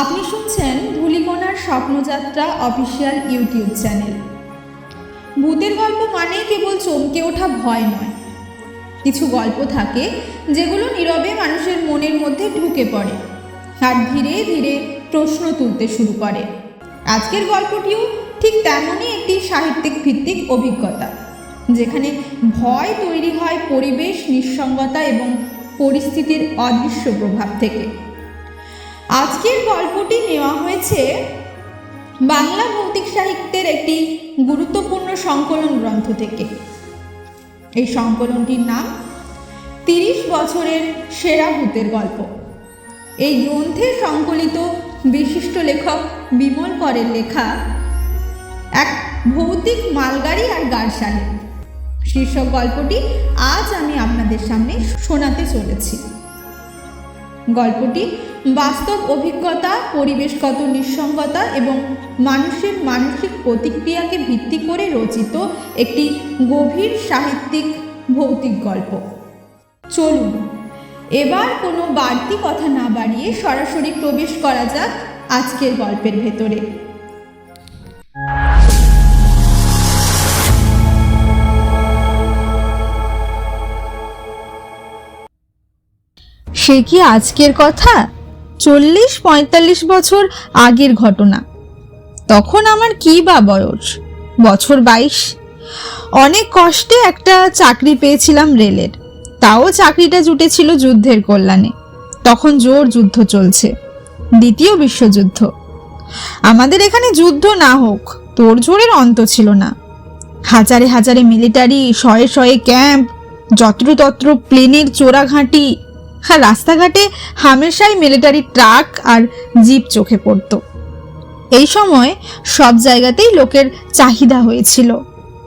আপনি শুনছেন ধুলিকোনার স্বপ্নযাত্রা অফিসিয়াল ইউটিউব চ্যানেল। ভূতের গল্প মানেই কেবল চমকে ওঠা ভয় নয়। কিছু গল্প থাকে যেগুলো নীরবে মানুষের মনের মধ্যে ঢুকে পড়ে আর ধীরে ধীরে প্রশ্ন তুলতে শুরু করে। আজকের গল্পটিও ঠিক তেমনই একটি সাহিত্যিক ভিত্তিক অভিজ্ঞতা, যেখানে ভয় তৈরি হয় পরিবেশ, নিঃসঙ্গতা এবং পরিস্থিতির অদৃশ্য প্রভাব থেকে। আজকের গল্পটি নেওয়া হয়েছে বাংলা ভৌতিক সাহিত্যের একটি গুরুত্বপূর্ণ সংকলন গ্রন্থ থেকে। এই সংকলনটির নাম তিরিশ বছরের সেরা ভূতের গল্প। এই গ্রন্থে সংকলিত বিশিষ্ট লেখক বিমল করের লেখা এক ভৌতিক মালগাড়ি আর সাহেব। শীর্ষক গল্পটি আজ আমি আপনাদের সামনে শোনাতে চলেছি। গল্পটি বাস্তব অভিজ্ঞতা, পরিবেশগত নিঃসঙ্গতা এবং মানুষের মানসিক প্রতিক্রিয়াকে ভিত্তি করে রচিত একটি গভীর সাহিত্যিক ভৌতিক গল্প। চলুন, এবার কোনো বাড়তি কথা না বাড়িয়ে সরাসরি প্রবেশ করা যাক আজকের গল্পের ভেতরে। সে কি আজকের কথা? চল্লিশ, পঁয়তাল্লিশ বছর আগের ঘটনা। তখন আমার কি বা বয়স? বছর বাইশ। অনেক কষ্টে একটা চাকরি পেয়েছিলাম রেলের। তাও চাকরিটা জুটেছিল যুদ্ধের কল্যাণে। তখন জোর যুদ্ধ চলছে। দ্বিতীয় বিশ্বযুদ্ধ। আমাদের এখানে যুদ্ধ না হোক তোড়জোড়ের অন্ত ছিল না। হাজারে হাজারে মিলিটারি, শয়ে শয়ে ক্যাম্প, যত্রতত্র প্লেনের চোরাঘাঁটি আর রাস্তাঘাটে হামেশাই মিলিটারি ট্রাক আর জিপ চোখে পড়ত। এই সময় সব জায়গাতেই লোকের চাহিদা হয়েছিল।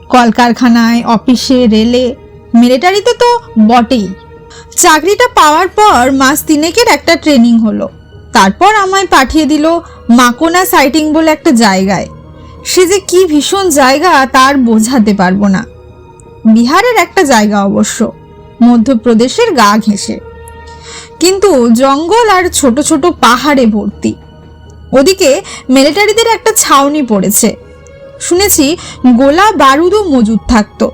কলকারখানায়, অফিসে, রেলে মিলিটারিতে তো বটেই। চাকরিটা পাওয়ার পর মাস তিনেকের একটা ট্রেনিং হলো। তারপর আমায় পাঠিয়ে দিল মাকোনা সাইটিং বলে একটা জায়গায়। সে যে কি ভীষণ জায়গা তার বোঝাতে পারব না। বিহারের একটা জায়গা অবশ্য। মধ্যপ্রদেশের গা ঘেঁষে। কিন্তু জঙ্গল আর ছোট ছোট পাহাড়ে ভর্তি। ওদিকে মিলিটারিদের একটা ছাউনি পড়েছে। শুনেছি গোলা বারুদও মজুদ থাকতো।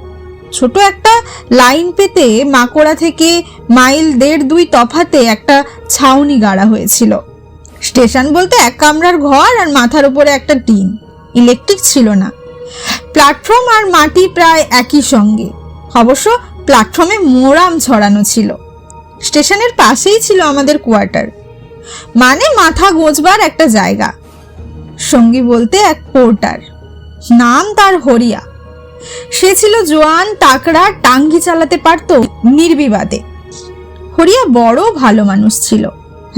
ছোট একটা লাইন পেতে মাকড়া থেকে মাইল দেড় দুই তফাতে একটা ছাউনি গাড়া হয়েছিল। স্টেশন বলতে এক কামরার ঘর আর মাথার উপরে একটা টিন। ইলেকট্রিক ছিল না। প্ল্যাটফর্ম আর মাটি প্রায় একই সঙ্গে। অবশ্য প্ল্যাটফর্মে মোরাম ছড়ানো ছিল। স্টেশনের পাশেই ছিল আমাদের কোয়ার্টার। মানে মাথা গোজবার একটা জায়গা। সঙ্গী বলতে এক পোর্টার। নাম তার হরিয়া। সে ছিল জোয়ান টাকরা টাঙ্গি চালাতে পারত, নির্বিবাদে। হরিয়া বড় ভালো মানুষ ছিল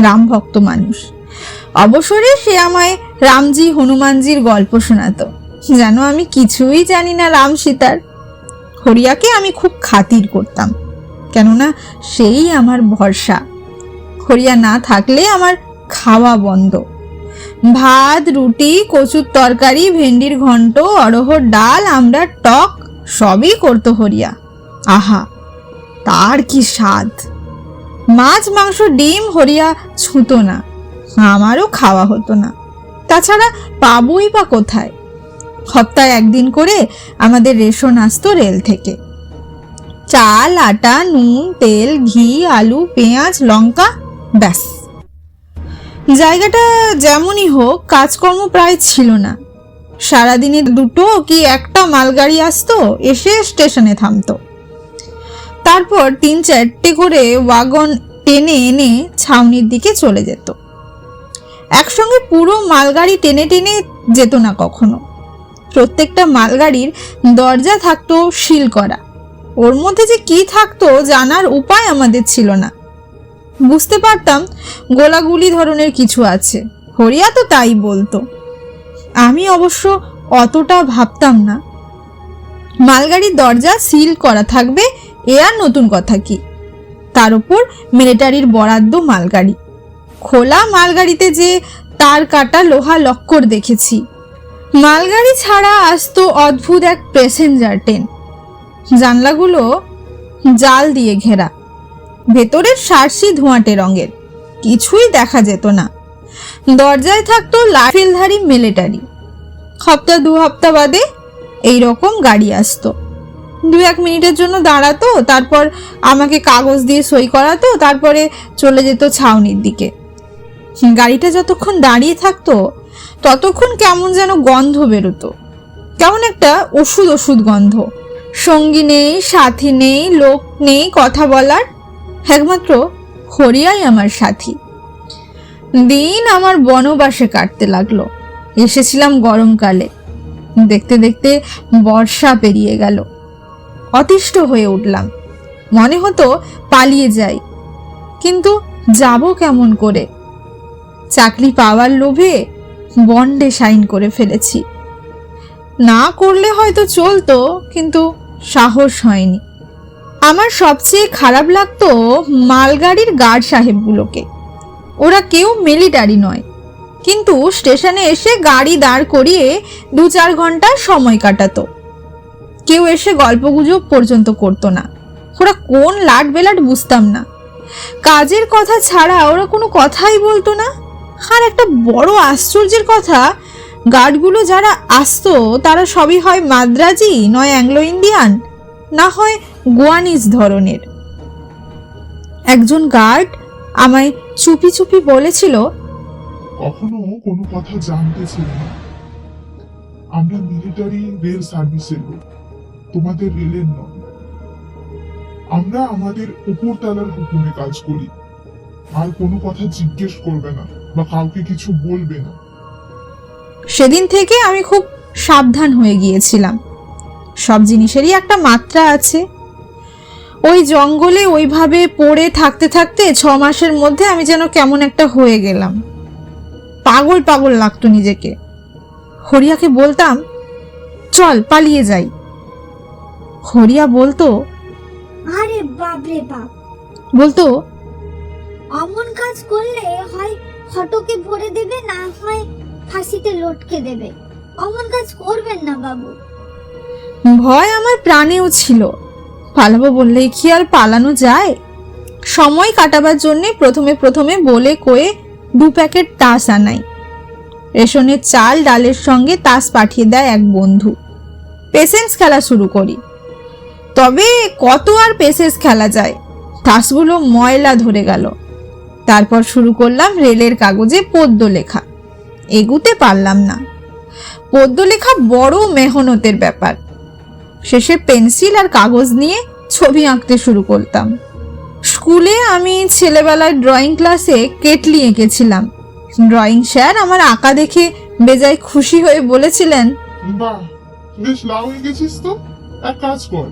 রামভক্ত মানুষ। অবসরে সে আমায় রামজি, হনুমানজির গল্প শোনাতো। যেন আমি কিছুই জানি না রাম সীতার। হরিয়াকে আমি খুব খাতির করতাম। কেননা সেই আমার ভরসা। হরিয়া না থাকলে আমার খাওয়া বন্ধ। ভাত, রুটি, কচুর তরকারি, ভেন্ডির ঘন্ট অরহর ডাল, আমরা টক, সবই করতো হরিয়া। আহা, তার কি স্বাদ। মাছ, মাংস, ডিম হরিয়া ছুতো না, আমারও খাওয়া হতো না। তাছাড়া পাবই বা কোথায়? সপ্তাহে একদিন করে আমাদের রেশন আসতো রেল থেকে। চাল, আটা, নুন, তেল, ঘি, আলু, পেঁয়াজ, লঙ্কা, ব্যাস। জায়গাটা যেমনই হোক, কাজকর্ম প্রায় ছিল না। সারাদিনে দুটো কি একটা মালগাড়ি আসতো, এসে স্টেশনে থামতো। তারপর তিন চারটে করে ওয়াগন টেনে এনে ছাউনির দিকে চলে যেত। একসঙ্গে পুরো মালগাড়ি টেনে টেনে যেত না কখনো। প্রত্যেকটা মালগাড়ির দরজা থাকতো শিল করা। ওর মধ্যে যে কি থাকতো জানার উপায় আমাদের ছিল না। বুঝতে পারতাম গোলাগুলি ধরনের কিছু আছে। হরিয়া তো তাই বলতো। আমি অবশ্য অতটা ভাবতাম না। মালগাড়ির দরজা সিল করা থাকবে, এ আর নতুন কথা কি? তার উপর মিলিটারির বরাদ্দ মালগাড়ি। খোলা মালগাড়িতে যে তার কাটা লোহা লক্কর দেখেছি। মালগাড়ি ছাড়া আসতো অদ্ভুত এক প্যাসেঞ্জার ট্রেন। জানলাগুলো জাল দিয়ে ঘেরা। ভেতরের সারসি ধোঁয়াটে রঙের। কিছুই দেখা যেত না। দরজায় থাকতো লাফিলধারী মিলিটারি সপ্তাহ দু হপ্তাহ বাদে এই রকম গাড়ি আসতো। দু এক মিনিটের জন্য দাঁড়াতো, তারপর আমাকে কাগজ দিয়ে সই করাতো, তারপরে চলে যেত ছাউনির দিকে। গাড়িটা যতক্ষণ দাঁড়িয়ে থাকতো, ততক্ষণ কেমন যেন গন্ধ বেরোতো। কেমন একটা ওষুধ ওষুধ গন্ধ। সঙ্গী নেই, সাথী নেই, লোক নেই, কথা বলার। একমাত্র হরিয়াই আমার সাথী। দিন আমার বনবাসে কাটতে লাগল। এসেছিলাম গরমকালে। দেখতে দেখতে বর্ষা পেরিয়ে গেল। অতিষ্ঠ হয়ে উঠলাম। মনে হতো পালিয়ে যাই। কিন্তু যাব কেমন করে? চাকরি পাওয়ার লোভে বন্ডে সাইন করে ফেলেছি। না করলে হয়তো চলতো, কিন্তু সাহস হয়নি। আমার সবচেয়ে খারাপ লাগতো মালগাড়ির গার্ড সাহেবগুলোকে। ওরা কেউ মিলিটারি নয়। কিন্তু স্টেশনে এসে গাড়ি দাঁড় করিয়ে দু চার ঘণ্টা সময় কাটাতো। কেউ এসে গল্পগুজব পর্যন্ত করতো না। ওরা কোন লাট বেলাট বুঝতাম না। কাজের কথা ছাড়া ওরা কোনো কথাই বলতো না। আর একটা বড় আশ্চর্যের কথা গার্ডগুলো যারা আসতো, তারা সবই হয় মাদ্রাজি, নয় অ্যাংলো ইন্ডিয়ান। না হয় গোয়ানিজ ধরনের। একজন গার্ড আমায় চুপি চুপি বলেছিল, কখনো কোনো কথা জানতে না। আমরা মিলিটারি রেল সার্ভিসের লোক। তোমাদের রেলের নয়। আমরা আমাদের উপরতলার হুকুমে কাজ করি। আর কোনো কথা জিজ্ঞেস করবে না বা কাউকে কিছু বলবে না। সেদিন থেকে আমি খুব সাবধান হয়ে গিয়েছিলাম। সব জিনিসেরই একটা মাত্রা আছে। ওই জঙ্গলে ওইভাবে পড়ে থাকতে থাকতে ছ মাসের মধ্যে আমি যেন কেমন একটা হয়ে গেলাম। পাগল পাগল লাগতো নিজেকে। হরিয়াকে বলতাম চল পালিয়ে যাই। হরিয়া বলতো আরে বাপরে বাপ। বলতো অমন কাজ করলে হয় ফটোকে ভরে দেবে না হয় ফাঁসিতে লটকে দেবে। অমন কাজ করবেন না বাবু। ভয় আমার প্রাণেও ছিল। পালাবো বললেই কি আর পালানো যায়? সময় কাটাবার জন্যে প্রথমে প্রথমে বলে কয়ে দু প্যাকেট তাস আনাই। রেশনের চাল, ডালের সঙ্গে তাস পাঠিয়ে দেয় এক বন্ধু। পেসেন্স খেলা শুরু করি। তবে কত আর পেসেন্স খেলা যায়? তাসগুলো ময়লা ধরে গেল। তারপর শুরু করলাম রেলের কাগজে পদ্য লেখা। এগুতে পারলাম না। পদ্য লেখা বড় মেহনতের ব্যাপার। শেষে পেন্সিল আর কাগজ নিয়ে ছবি আঁকতে শুরু করতাম। স্কুলে আমি ছেলেবেলায় ড্রয়িং ক্লাসে কেটলি এঁকেছিলাম। ড্রয়িং স্যার আমার আঁকা দেখে বেজায় খুশি হয়ে বলেছিলেন বেশ লাউ এঁকেছিস তো। এক কাজ কর,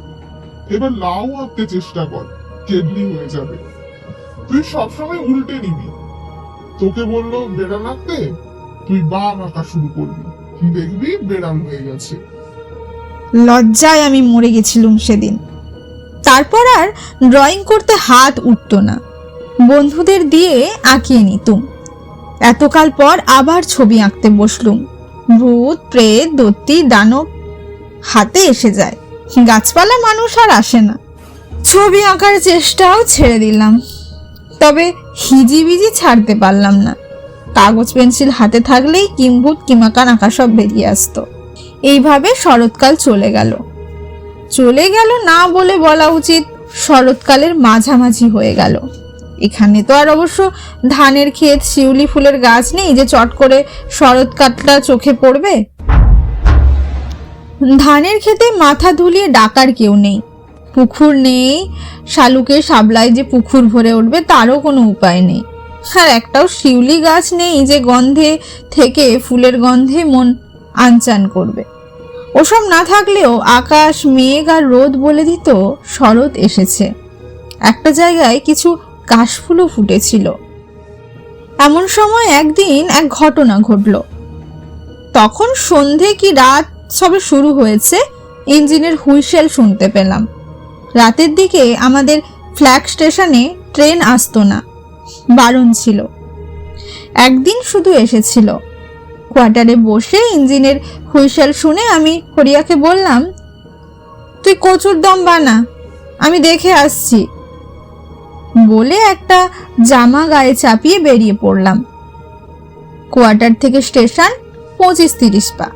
এবার লাউ আঁকতে চেষ্টা কর হয়ে যাবে। তুই সবসময় উল্টে নিবি। তোকে বলল বেড়াল আঁকতে তুই বাম আঁকা শুরু করবি। দেখবি বেড়াল হয়ে গেছে। লজ্জায় আমি মরে গেছিলুম সেদিন। তারপর আর ড্রয়িং করতে হাত উঠত না। বন্ধুদের দিয়ে আঁকিয়ে নিতুম। এতকাল পর আবার ছবি আঁকতে বসলুম। ভূত, প্রেত, দত্তি, দানব হাতে এসে যায়। গাছপালা মানুষ আর আসে না। ছবি আঁকার চেষ্টাও ছেড়ে দিলাম। তবে হিজিবিজি ছাড়তে পারলাম না। কাগজ পেন্সিল হাতে থাকলেই কিম্ভূত কিমাকান আঁকা সব বেরিয়ে আসতো। এইভাবে শরৎকাল চলে গেল। চলে গেল না বলে বলা উচিত শরৎকালের মাঝামাঝি হয়ে গেল। এখানে তো আর অবশ্য ধানের ক্ষেত, শিউলি ফুলের গাছ নেই যে চট করে শরৎকালটা চোখে পড়বে। ধানের ক্ষেতে মাথা ধুলিয়ে ডাকার কেউ নেই। পুকুর নেই, শালুকে সাবলায় যে পুকুর ভরে উঠবে তারও কোনো উপায় নেই। আর একটাও শিউলি গাছ নেই যে গন্ধে থেকে ফুলের গন্ধে মন আনচান করবে। ওসব না থাকলেও আকাশ, মেঘ আর রোদ বলে দিত শরৎ এসেছে। একটা জায়গায় কিছু কাশফুলও ফুটেছিল। এমন সময় একদিন এক ঘটনা ঘটল। তখন সন্ধে কি রাত সবে শুরু হয়েছে? ইঞ্জিনের হুইসেল শুনতে পেলাম। রাতের দিকে আমাদের ফ্ল্যাগ স্টেশনে ট্রেন আসতো না। বারণ ছিল। একদিন শুধু এসেছিল। কোয়ার্টারে বসে ইঞ্জিনের হুইসেল শুনে আমি হরিয়াকে বললাম, তুই কচুর দম বানা, আমি দেখে আসছি। বলে একটা জামা গায়ে চাপিয়ে বেরিয়ে পড়লাম। কোয়ার্টার থেকে স্টেশন পঁচিশ তিরিশ পা।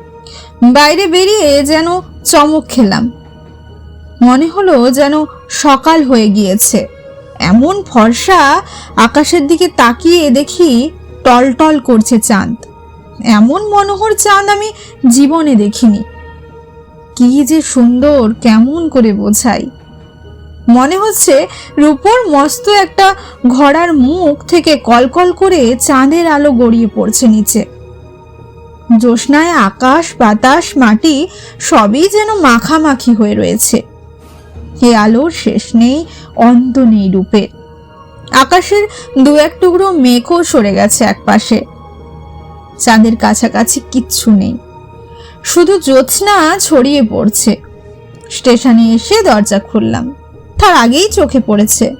বাইরে বেরিয়ে যেন চমক খেলাম। মনে হলো যেন সকাল হয়ে গিয়েছে। এমন ফর্সা আকাশের দিকে তাকিয়ে দেখি টলটল করছে চাঁদ। এমন মনোহর চাঁদ আমি জীবনে দেখিনি। কি যে সুন্দর, কেমন করে বোঝাই। মনে হচ্ছে রূপর মস্ত একটা ঘোড়ার মুখ থেকে কলকল করে চাঁদের আলো গড়িয়ে পড়ছে নিচে। জ্যোৎস্নায় আকাশ, বাতাস, মাটি সবই যেন মাখামাখি হয়ে রয়েছে। এ আলোর শেষ নেই, অন্ত নেই রূপে। আকাশের দু এক টুকরো মেঘও সরে গেছে একপাশে। চাঁদের কাছাকাছি কিচ্ছু নেই। শুধু জ্যোৎস্না ছড়িয়ে পড়ছে। স্টেশনে এসে দরজা খুললাম। তার আগেই চোখে পড়েছে।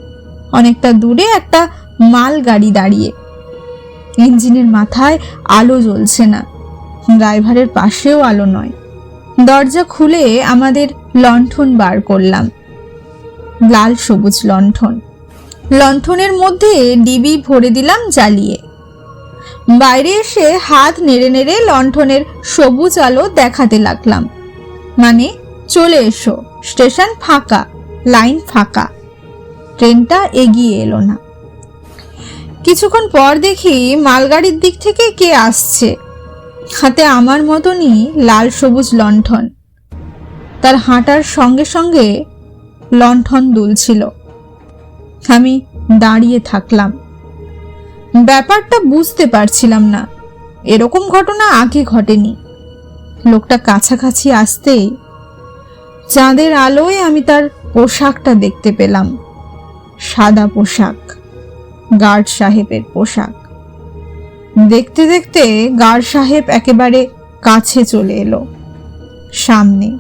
অনেকটা দূরে একটা মাল গাড়ি দাঁড়িয়ে। ইঞ্জিনের মাথায় আলো জ্বলছে না। ড্রাইভারের পাশেও আলো নয়। দরজা খুলে আমাদের লণ্ঠন বার করলাম। লাল সবুজ লণ্ঠন। লণ্ঠনের মধ্যে ডিবি ভরে দিলাম জ্বালিয়ে। বাইরে এসে হাত নেড়ে নেড়ে লণ্ঠনের সবুজ আলো দেখাতে লাগলাম। মানে চলে এসো, স্টেশন ফাঁকা, লাইন ফাঁকা। ট্রেনটা এগিয়ে এলো না। কিছুক্ষণ পর দেখি মালগাড়ির দিক থেকে কে আসছে। হাতে আমার মতনই লাল সবুজ লণ্ঠন। তার হাঁটার সঙ্গে সঙ্গে লণ্ঠন দুলছিল। আমি দাঁড়িয়ে থাকলাম। ব্যাপারটা বুঝতে পারছিলাম না। এরকম ঘটনা আগে ঘটেনি। লোকটা কাছাকাছি আসতেই চাঁদের আলোয় আমি তার পোশাকটা দেখতে পেলাম। সাদা পোশাক গার্ড সাহেবের পোশাক। দেখতে দেখতে গার্ড সাহেব একেবারে কাছে চলে এলো, সামনে।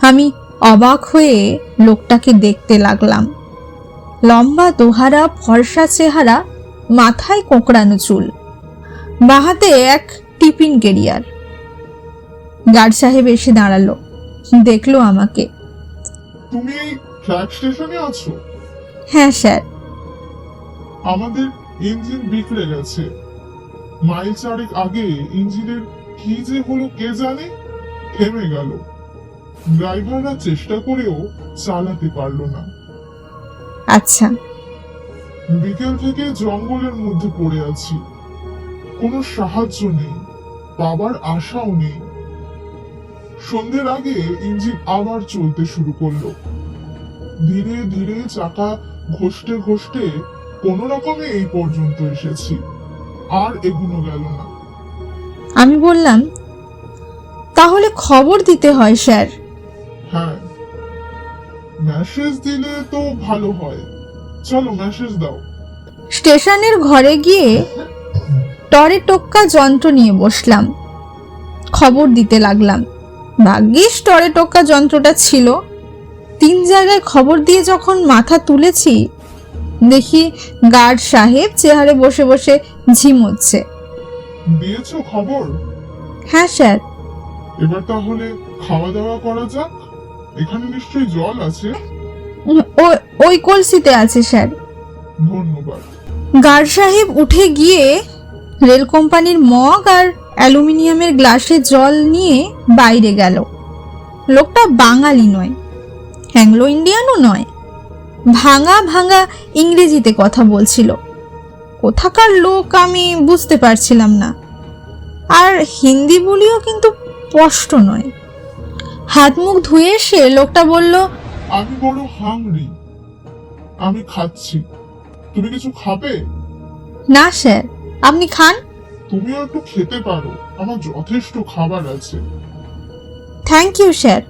আমি অবাক হয়ে লোকটাকে দেখতে লাগলাম। লম্বা দোহারা ফর্সা চেহারা মাথায় কোঁকড়ানো চুল। বাহাতে এক টিফিন কেরিয়ার। গার্ড সাহেব এসে দাঁড়াল দেখল আমাকে। তুমি এই স্টেশনে আছো? হ্যাঁ স্যার। আমাদের ইঞ্জিন বিগড়ে গেছে। মাইল চারেক আগে ইঞ্জিনের কি যে হলো কে জানে? থেমে গেল। ড্রাইভাররা চেষ্টা করেও চালাতে পারল না। আচ্ছা। বিকেল থেকে জঙ্গলের মধ্যে পড়ে আছি। কোনো সাহায্য নেই পাবার আশাও নেই। সন্ধ্যের আগে ইঞ্জিন আবার চলতে শুরু করল। ধীরে ধীরে চাকা ঘষতে ঘষতে কোন রকমে এই পর্যন্ত এসেছি। আর এগুনো গেল না। আমি বললাম তাহলে খবর দিতে হয় স্যার। হ্যাঁ। মেসেজ দিলে তো ভালো হয়। চলো মেসেজ দাও। স্টেশনের ঘরে গিয়ে টরে টোক্কা যন্ত্র নিয়ে বসলাম। খবর দিতে লাগলাম। ভাগ্যিস টরে টোক্কা যন্ত্রটা ছিল। তিন জায়গায় খবর দিয়ে যখন মাথা তুলেছি দেখি গার্ড সাহেব চেহারে বসে বসে ঝিমোচ্ছে দিয়েছ খবর? হ্যাঁ স্যার। এবার তাহলে খাওয়া দাওয়া করা যাক? এখানে নিশ্চয়ই জল আছে। ওই কলসিতে আছে স্যার। ধন্যবাদ। গার্ড সাহেব উঠে গিয়ে রেল কোম্পানির মগ আর অ্যালুমিনিয়ামের গ্লাসে জল নিয়ে বাইরে গেল। লোকটা বাঙালি নয় অ্যাংলো ইন্ডিয়ানও নয় ভাঙা ভাঙা ইংরেজিতে কথা বলছিল। কোথাকার লোক আমি বুঝতে পারছিলাম না। আর হিন্দি বলিও কিন্তু স্পষ্ট নয়। হাত মুখ ধুয়ে এসে লোকটা বলল আমি বড় হাংরি আমি খাচ্ছি। তুমি কিছু খাবে? না স্যার। আপনি খান? তুমিও একটু খেতে পারো। আমার যথেষ্ট খাবার আছে। Thank you sir.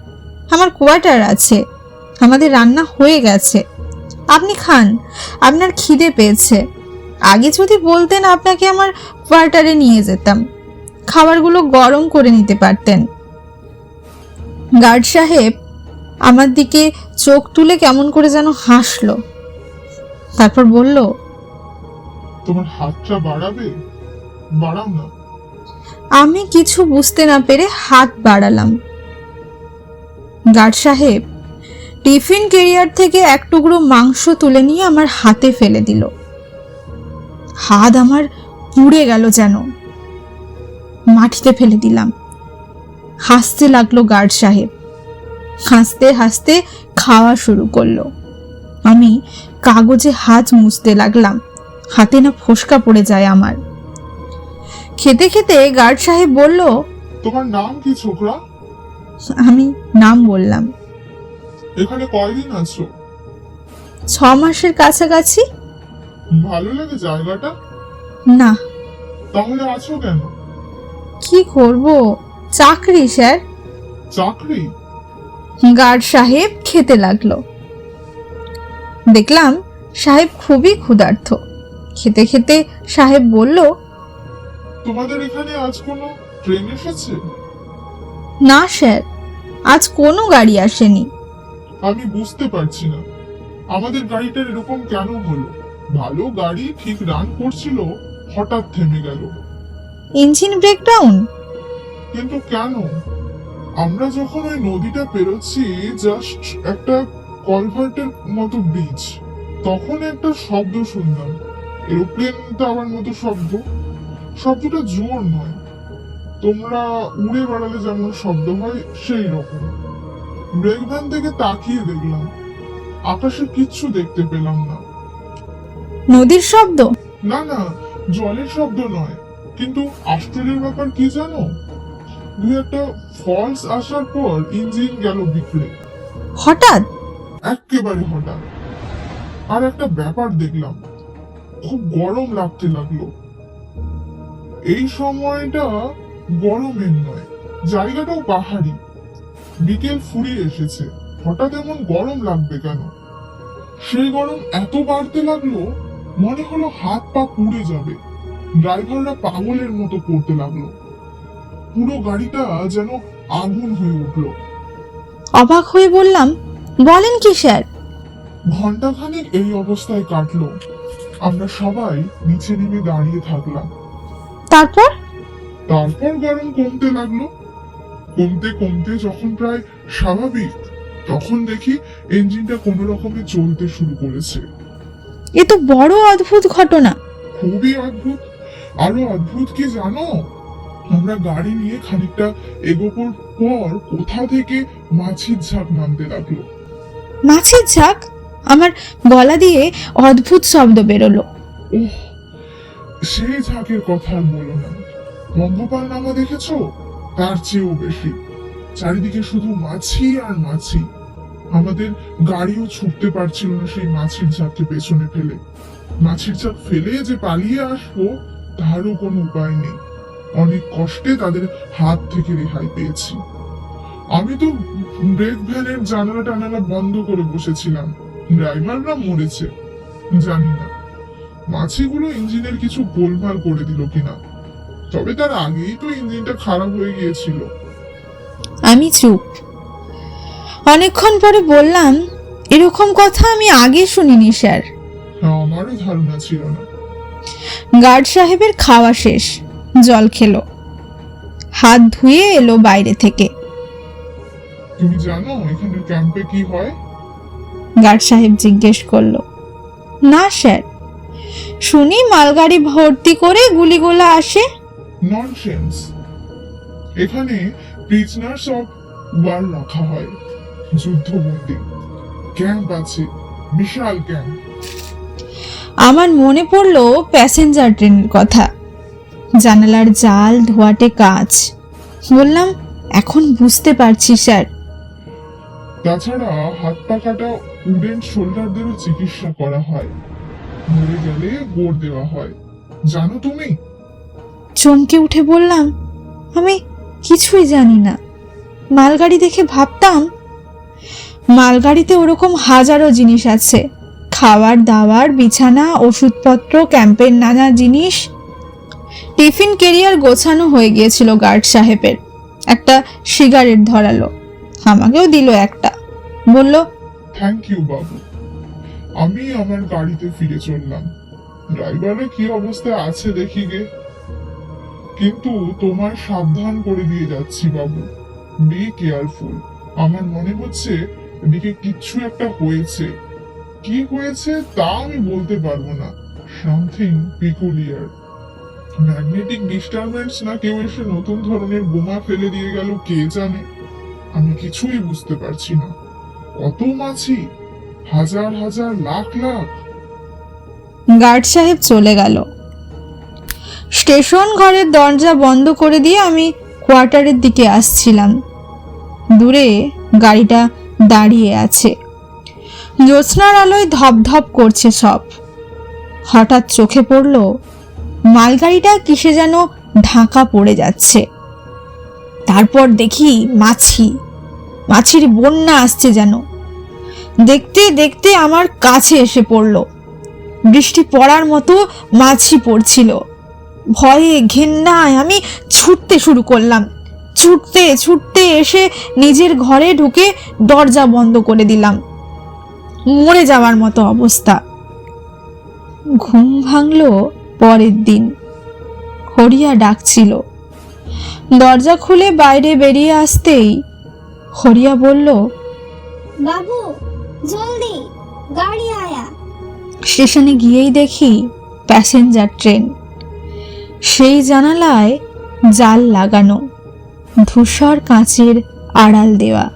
আমার কোয়ার্টার আছে। আমাদের রান্না হয়ে গেছে। আপনি খান। আপনার খিদে পেয়েছে। আগে যদি বলতেন আপনাকে আমার কোয়ার্টারে নিয়ে যেতাম। খাবারগুলো গরম করে নিতে পারতেন। গার্ড সাহেব আমার দিকে চোখ তুলে কেমন করে যেন হাসলো। তারপর বলল তোমার হাতটা বাড়াবে? বাড়াও না। আমি কিছু বুঝতে না পেরে হাত বাড়ালাম। গার্ড সাহেব টিফিন কেরিয়ার থেকে এক টুকরো মাংস তুলে নিয়ে আমার হাতে ফেলে দিল। হাত আমার পুড়ে গেল যেন। মাটিতে ফেলে দিলাম। হাসতে লাগল গার্ড সাহেব। হাসতে হাসতে খাওয়া শুরু করল। আমি কাগজে হাত মুছতে লাগলাম। হাতে না ফোসকা পড়ে যায় আমার। খেতে খেতে গার্ড সাহেব বলল তোমার নাম কি ছোকরা? আমি নাম বললাম। এখানে কয়দিন আছো? ছ মাসের কাছাকাছি। ভালো লাগে জায়গাটা? না। তাহলে আছো কেন? কি করব? চাকরি স্যার। চাকরি? গার্ড সাহেব খেতে লাগল। দেখলাম সাহেব খুবই ক্ষুধার্ত। খেতে খেতে সাহেব বলল তোমাদের এখানে আজ কোনো ট্রেন এসেছে? না স্যার আজ কোনো গাড়ি আসেনি। আমি বুঝতে পারছি না। আমাদের গাড়িটার এরকম কেন হলো? ভালো গাড়ি ঠিক রান করছিল হঠাৎ থেমে গেল। Engine breakdown? কিন্তু কেন? আমরা যখন ওই নদীটা পেরোচ্ছি জাস্ট একটা কলভার্টের মতো ব্রিজ তখন একটা শব্দ শুনলাম। এরোপ্লেন যাওয়ার মতো শব্দ। শব্দটা জোর নয়। তোমরা উড়ে বেড়ালে যেমন শব্দ হয় সেই রকম। ব্রেক ভ্যান থেকে তাকিয়ে দেখলাম। আকাশে কিচ্ছু দেখতে পেলাম না। নদীর শব্দ? না না জলের শব্দ নয়। কিন্তু আশ্চর্যের ব্যাপার কি জানো? দু একটা ফলস আসার পর ইঞ্জিন গেল বিকলে হঠাৎ? একেবারে হঠাৎ। আর একটা ব্যাপার দেখলাম খুব গরম লাগতে লাগল। এই সময়টা গরমের নয় জায়গাটাও পাহাড়ি। বিকেল ফুরিয়ে এসেছে হঠাৎ এমন গরম লাগবে কেন? সেই গরম এত বাড়তে লাগল মনে হলো হাত পা পুড়ে যাবে। ড্রাইভাররা পাগলের মতো করতে লাগল। পুরো গাড়িটা যেন আগুন হয়ে উঠল। অবাক হয়ে বললাম বলেন কি স্যার? ঘন্টাখানেক এই অবস্থায় কাটলো। আমরা সবাই নিচে নেমে দাঁড়িয়ে থাকলাম। তারপর? তারপর গরম কমতে লাগল। কমতে কমতে যখন প্রায় স্বাভাবিক তখন দেখি ইঞ্জিনটা কোনো রকমে চলতে শুরু করেছে। এ তো বড় অদ্ভুত ঘটনা। খুবই অদ্ভুত। আরও অদ্ভুত কি জানো? আমরা গাড়ি নিয়ে খানিকটা এগোপর পর কোথা থেকে মাছির ঝাঁক নামতে লাগল? মাছের ঝাঁক? আমার গলা দিয়ে অদ্ভুত শব্দ বেরোলো। ওহ সেই ঝাঁকের কথা আর বলো না। পঙ্গপাল নামা দেখেছ? তার চেয়েও বেশি। চারিদিকে শুধু মাছি আর মাছি। আমাদের গাড়িও ছুটতে পারছিল না সেই মাছির ঝাঁককে পেছনে ফেলে। মাছির ঝাঁক ফেলে যে পালিয়ে আসব তারও কোনো উপায় নেই। অনেক কষ্টে তাদের হাত থেকে রেহাই পেয়েছি। আমি তো ব্রেক ভ্যানের জানালা টানালা বন্ধ করে বসেছিলাম। ড্রাইভাররা মরেছে। জানি না মাছিগুলো ইঞ্জিনের কিছু গোলমাল করে দিল কিনা। তবে তার আগেই তো ইঞ্জিনটা খারাপ হয়ে গিয়েছিল। আমি চুপ। অনেকক্ষণ পরে বললাম এরকম কথা আমি আগে শুনিনি স্যার। হ্যাঁ, আমারও ধারণা ছিল না। গার্ড সাহেবের খাওয়া শেষ। জল খেলো। হাত ধুয়ে এলো বাইরে থেকে। তুমি জানো এখানে ক্যাম্পে কি হয়? গার্ড সাহেব জিজ্ঞেস করল না স্যার। শুনি মালগাড়ি ভর্তি করে গুলিগোলা আসে? ননসেন্স এখানে প্রিজনার্স অফ ওয়ার রাখা হয় যুদ্ধবন্দী ক্যাম্প আছে বিশাল ক্যাম্প। আমার মনে পড়ল প্যাসেঞ্জার ট্রেনের কথা। জানালার জাল ধোয়াটে কাজ। বললাম এখন বুঝতে পারছি স্যার। তাছাড়া হাত পা কাটা উডেন শোল্ডারদেরও চিকিৎসা করা হয়। মরে গেলে গোড় দেওয়া হয়। জানো তুমি? চমকে উঠে বললাম আমি কিছুই জানি না। মালগাড়ি দেখে ভাবতাম মালগাড়িতে ওরকম হাজারো জিনিস আছে। খাওয়ার দাওয়ার বিছানা ওষুধপত্র ক্যাম্পের নানা জিনিস টিফিন কেরিয়ার গোছানো হয়ে গিয়েছিল গার্ড সাহেবের। একটা সিগারেট ধরালো। আমাকেও দিল একটা। বলল থ্যাংক ইউ বাবু। আমি আমার গাড়িতে ফিরে চললাম। ড্রাইভারের কি অবস্থায় আছে দেখি গে। কিন্তু তোমার সাবধান করে দিয়ে যাচ্ছি, বাবু। বি কেয়ারফুল আমার মনে হচ্ছে এদিকে কিচ্ছু একটা হয়েছে। কি হয়েছে তা আমি বলতে পারব না। সামথিং পিকুলিয়ার ম্যাগনেটিক ডিস্টারবেন্স না কেউ এসে নতুন ধরনের বোমা ফেলে দিয়ে গেল, কে জানে? আমি কিছুই বুঝতে পারছি না। কত মাছি? হাজার হাজার, লাখ লাখ। গার্ড সাহেব চলে গেল। স্টেশন ঘরের দরজা বন্ধ করে দিয়ে আমি কোয়ার্টারের দিকে আসছিলাম। দূরে গাড়িটা দাঁড়িয়ে আছে। জ্যোৎস্নার আলোয় ধপধপ করছে সব। হঠাৎ চোখে পড়ল মালগাড়িটা কিসে যেন ঢাকা পড়ে যাচ্ছে। তারপর দেখি মাছি, মাছির বন্যা আসছে যেন। দেখতে দেখতে আমার কাছে এসে পড়ল। বৃষ্টি পড়ার মতো মাছি পড়ছিল। ভয়ে ঘেন্নায় আমি ছুটতে শুরু করলাম। ছুটতে ছুটতে এসে নিজের ঘরে ঢুকে দরজা বন্ধ করে দিলাম। মরে যাওয়ার মতো অবস্থা। ঘুম ভাঙলো পরের দিন। হরিয়া ডাকছিল। দরজা খুলে বাইরে বেরিয়ে আসতেই হরিয়া বলল বাবু জলদি গাড়ি আয়া। স্টেশনে গিয়েই দেখি প্যাসেঞ্জার ট্রেন। সেই জানালায় জাল লাগানো ধূসর কাঁচের আড়াল দেওয়া।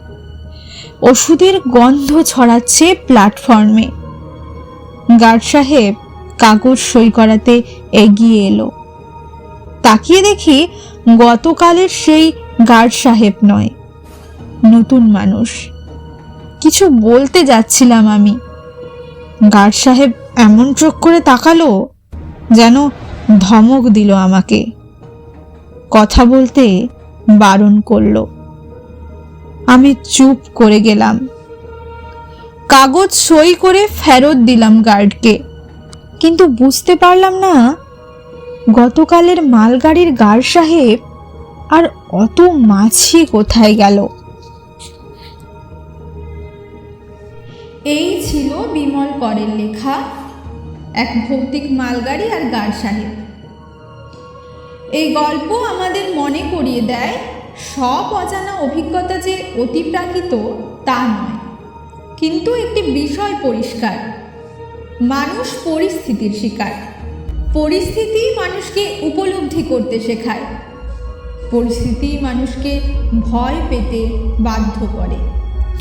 ওষুধের গন্ধ ছড়াচ্ছে প্ল্যাটফর্মে। গার্ড সাহেব কাগজ সই করাতে এগিয়ে এলো। তাকিয়ে দেখি গতকালের সেই গার্ড সাহেব নয়, নতুন মানুষ। কিছু বলতে যাচ্ছিলাম আমি। গার্ড সাহেব এমন চোখ করে তাকালো যেন ধমক দিল আমাকে। কথা বলতে বারণ করল। আমি চুপ করে গেলাম। কাগজ সই করে ফেরত দিলাম গার্ডকে কিন্তু বুঝতে পারলাম না, গতকালের মালগাড়ির গার সাহেব আর অত মাছি কোথায় গেল। এই ছিল বিমল করের লেখা, এক ভৌতিক মালগাড়ি আর গার্ড সাহেব। এই গল্প আমাদের মনে করিয়ে দেয়, সব অজানা অভিজ্ঞতা যে অতিপ্রাকৃত তা নয়, কিন্তু একটি বিষয় পরিষ্কার। মানুষ পরিস্থিতির শিকার। পরিস্থিতি মানুষকে উপলব্ধি করতে শেখায়। পরিস্থিতি মানুষকে ভয় পেতে বাধ্য করে।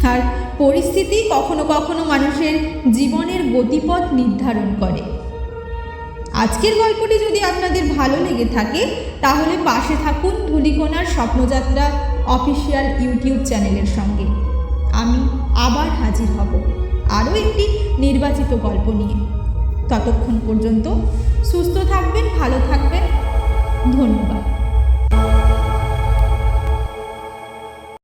আর পরিস্থিতি কখনো কখনো মানুষের জীবনের গতিপথ নির্ধারণ করে। আজকের গল্পটি যদি আপনাদের ভালো লেগে থাকে, তাহলে পাশে থাকুন ধুলিকোনার স্বপ্নযাত্রা অফিসিয়াল ইউটিউব চ্যানেলের সঙ্গে। আমি আবার হাজির হব। আরও একটি নির্বাচিত গল্প নিয়ে। ততক্ষণ পর্যন্ত সুস্থ থাকবেন ভালো থাকবেন। ধন্যবাদ।